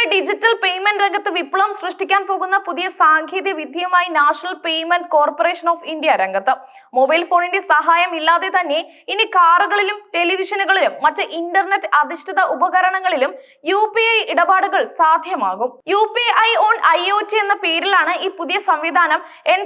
ഇന്ത്യയുടെ digital payment രംഗത്ത് വിപ്ലവം സൃഷ്ടിക്കാൻ പോകുന്ന പുതിയ സാങ്കേതിക വിദ്യയുമായി national payment corporation of India രംഗത്ത്. മൊബൈൽ ഫോണിന്റെ സഹായം ഇല്ലാതെ തന്നെ ഇനി കാറുകളിലും ടെലിവിഷനുകളിലും മറ്റ് ഇന്റർനെറ്റ് അധിഷ്ഠിത ഉപകരണങ്ങളിലും യു ഇടപാടുകൾ സാധ്യമാകും. യു ഓൺ ഐ എന്ന പേരിലാണ് ഈ പുതിയ സംവിധാനം എൻ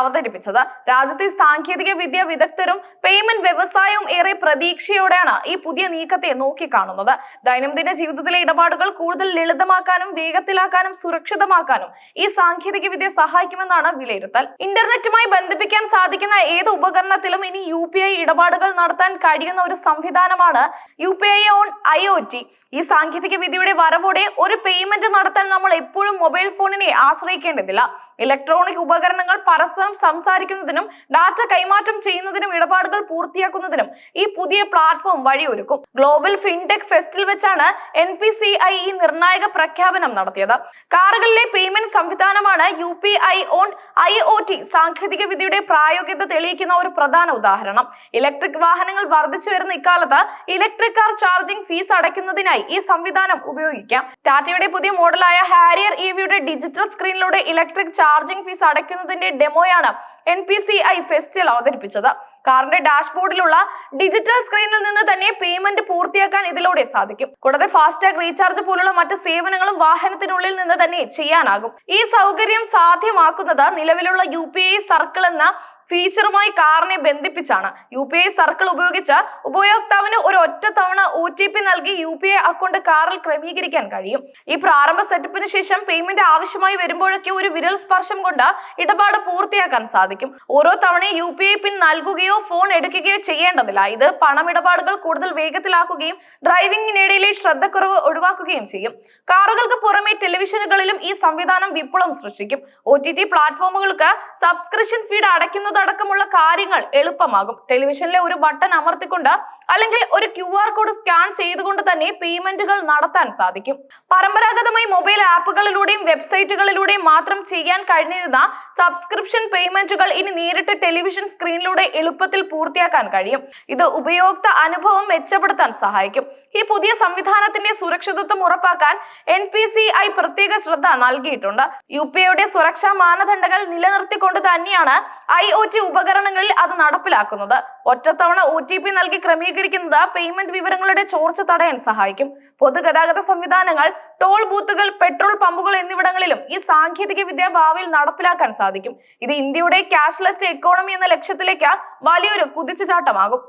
അവതരിപ്പിച്ചത്. രാജ്യത്തെ സാങ്കേതിക വിദ്യ വിദഗ്ധരും പേയ്മെന്റ് വ്യവസായവും ഏറെ പ്രതീക്ഷയോടെയാണ് ഈ പുതിയ നീക്കത്തെ നോക്കിക്കാണുന്നത്. ദൈനംദിന ജീവിതത്തിലെ ഇടപാടുകൾ കൂടുതൽ ലളിതമാക്കാനും വേഗത്തിലാക്കാനും സുരക്ഷിതമാക്കാനും ഈ സാങ്കേതിക വിദ്യ സഹായിക്കുമെന്നാണ് വിലയിരുത്തൽ. ഇന്റർനെറ്റുമായി ബന്ധിപ്പിക്കാൻ സാധിക്കുന്ന ഏത് ഉപകരണത്തിലും ഇനി യു പി ഐ ഇടപാടുകൾ നടത്താൻ കഴിയുന്ന ഒരു സംവിധാനമാണ് U P I on I O T. ഈ സാങ്കേതിക വിദ്യയുടെ വരവോടെ ഒരു പേയ്മെന്റ് നടത്താൻ നമ്മൾ എപ്പോഴും മൊബൈൽ ഫോണിനെ ആശ്രയിക്കേണ്ടതില്ല. ഇലക്ട്രോണിക് ഉപകരണങ്ങൾ പരസ്പരം സംസാരിക്കുന്നതിനും ഡാറ്റ കൈമാറ്റം ചെയ്യുന്നതിനും ഇടപാടുകൾ പൂർത്തിയാക്കുന്നതിനും ഈ പുതിയ പ്ലാറ്റ്ഫോം വഴിയൊരുക്കും. ഗ്ലോബൽ ഫിൻടെക് ഫെസ്റ്റിൽ വെച്ചാണ് എൻ പി സി ഐ ഈ നിർണായക പ്രഖ്യാപനം നടത്തിയത്. കാറുകളിലെ പേയ്മെന്റ് സംവിധാനമാണ് U P I on I O T സാങ്കേതിക വിദ്യയുടെ പ്രായോഗികത തെളിയിക്കുന്ന ഒരു പ്രധാന ഉദാഹരണം. ഇലക്ട്രിക് വാഹനങ്ങൾ വർദ്ധിച്ചു വരുന്ന ഇക്കാലത്ത് ഇലക്ട്രിക് കാർ ചാർജിംഗ് ഫീസ് അടയ്ക്കുന്നതിനായി ഈ സംവിധാനം ഉപയോഗിക്കാം. ടാറ്റയുടെ പുതിയ മോഡലായ ഹാരിയർ ഇവിയുടെ ഡിജിറ്റൽ സ്ക്രീനിലൂടെ ഇലക്ട്രിക് ചാർജിംഗ് ഫീസ് അടയ്ക്കുന്നതിന്റെ ഡെമോയാണ് എൻ പി സി ഐ ഫെസ്റ്റിൽ അവതരിപ്പിച്ചത്. കാറിന്റെ ഡാഷ്ബോർഡിലുള്ള ഡിജിറ്റൽ സ്ക്രീനിൽ നിന്ന് തന്നെ പേയ്മെന്റ് പൂർത്തിയാക്കാൻ ഇതിലൂടെ സാധിക്കും. കൂടാതെ ഫാസ്ടാഗ് റീചാർജ് പോലുള്ള മറ്റ് സേവനങ്ങളും വാഹനത്തിനുള്ളിൽ നിന്ന് തന്നെ ചെയ്യാനാകും. ഈ സൗകര്യം സാധ്യമാക്കുന്നത് നിലവിലുള്ള യു സർക്കിൾ എന്ന ഫീച്ചറുമായി കാറിനെ ബന്ധിപ്പിച്ചാണ്. യു പി ഐ സർക്കിൾ ഉപയോഗിച്ച് ഉപയോക്താവിന് ഒരു ഒറ്റ തവണ ഒ ടി പി നൽകി യു പി ഐ അക്കൗണ്ട് കാറിൽ ക്രമീകരിക്കാൻ കഴിയും. ഈ പ്രാരംഭ സെറ്റപ്പിന് ശേഷം പേയ്മെന്റ് ആവശ്യമായി വരുമ്പോഴൊക്കെ ഒരു വിരൽ സ്പർശം കൊണ്ട് ഇടപാട് പൂർത്തിയാക്കാൻ സാധിക്കും. ഓരോ തവണയും യു പി ഐ പിൻ നൽകുകയോ ഫോൺ എടുക്കുകയോ ചെയ്യേണ്ടതില്ല. ഇത് പണമിടപാടുകൾ കൂടുതൽ വേഗത്തിലാക്കുകയും ഡ്രൈവിംഗിനിടയിലെ ശ്രദ്ധക്കുറവ് ഒഴിവാക്കുകയും ചെയ്യും. കാറുകൾക്ക് പുറമെ ടെലിവിഷനുകളിലും ഈ സംവിധാനം വിപ്ലവം സൃഷ്ടിക്കും. ഒ ടി ടി പ്ലാറ്റ്ഫോമുകൾക്ക് സബ്സ്ക്രിപ്ഷൻ ഫീഡ് അടയ്ക്കുന്നതടക്കമുള്ള കാര്യങ്ങൾ എളുപ്പമാകും. ടെലിവിഷനിലെ ഒരു ബട്ടൺ അമർത്തിക്കൊണ്ട് അല്ലെങ്കിൽ ഒരു ക്യു ആർ കോഡ് സ്കാൻ ചെയ്തുകൊണ്ട് തന്നെ പേയ്മെന്റുകൾ നടത്താൻ സാധിക്കും. പരമ്പരാഗതമായി മൊബൈൽ ആപ്പുകളിലൂടെയും വെബ്സൈറ്റുകളിലൂടെയും മാത്രം ചെയ്യാൻ കഴിഞ്ഞിരുന്ന സബ്സ്ക്രിപ്ഷൻ പേയ്മെന്റുകൾ ഇനി നേരിട്ട് ടെലിവിഷൻ സ്ക്രീനിലൂടെ എളുപ്പത്തിൽ പൂർത്തിയാക്കാൻ കഴിയും. ഇത് ഉപയോക്ത അനുഭവം മെച്ചപ്പെടുത്താൻ സഹായിക്കും. ഈ പുതിയ സംവിധാനത്തിന്റെ സുരക്ഷിതത്വം ഉറപ്പാക്കാൻ എൻ പി സി ഐ പ്രത്യേക ശ്രദ്ധ നൽകിയിട്ടുണ്ട്. യു പി ഐയുടെ സുരക്ഷാ മാനദണ്ഡങ്ങൾ നിലനിർത്തിക്കൊണ്ട് തന്നെയാണ് ഐ ഒ ടി ഉപകരണങ്ങളിൽ അത് നടപ്പിലാക്കുന്നത്. ഒറ്റത്തവണ ഒ ടി പി നൽകി ക്രമീകരിക്കുന്നത് പേയ്മെന്റ് വിവരങ്ങളുടെ ചോർച്ച തടയാൻ സഹായിക്കും. പൊതുഗതാഗത സംവിധാനങ്ങൾ ടോൾ ബൂത്തുകൾ പെട്രോൾ പമ്പുകൾ എന്നിവിടങ്ങളിലും ഈ സാങ്കേതിക വിദ്യ ഭാവിയിൽ നടപ്പിലാക്കാൻ സാധിക്കും. ഇത് ഇന്ത്യയുടെ ക്യാഷ്ലെസ് എക്കോണമി എന്ന ലക്ഷ്യത്തിലേക്ക് വലിയൊരു കുതിച്ചുചാട്ടമാകും.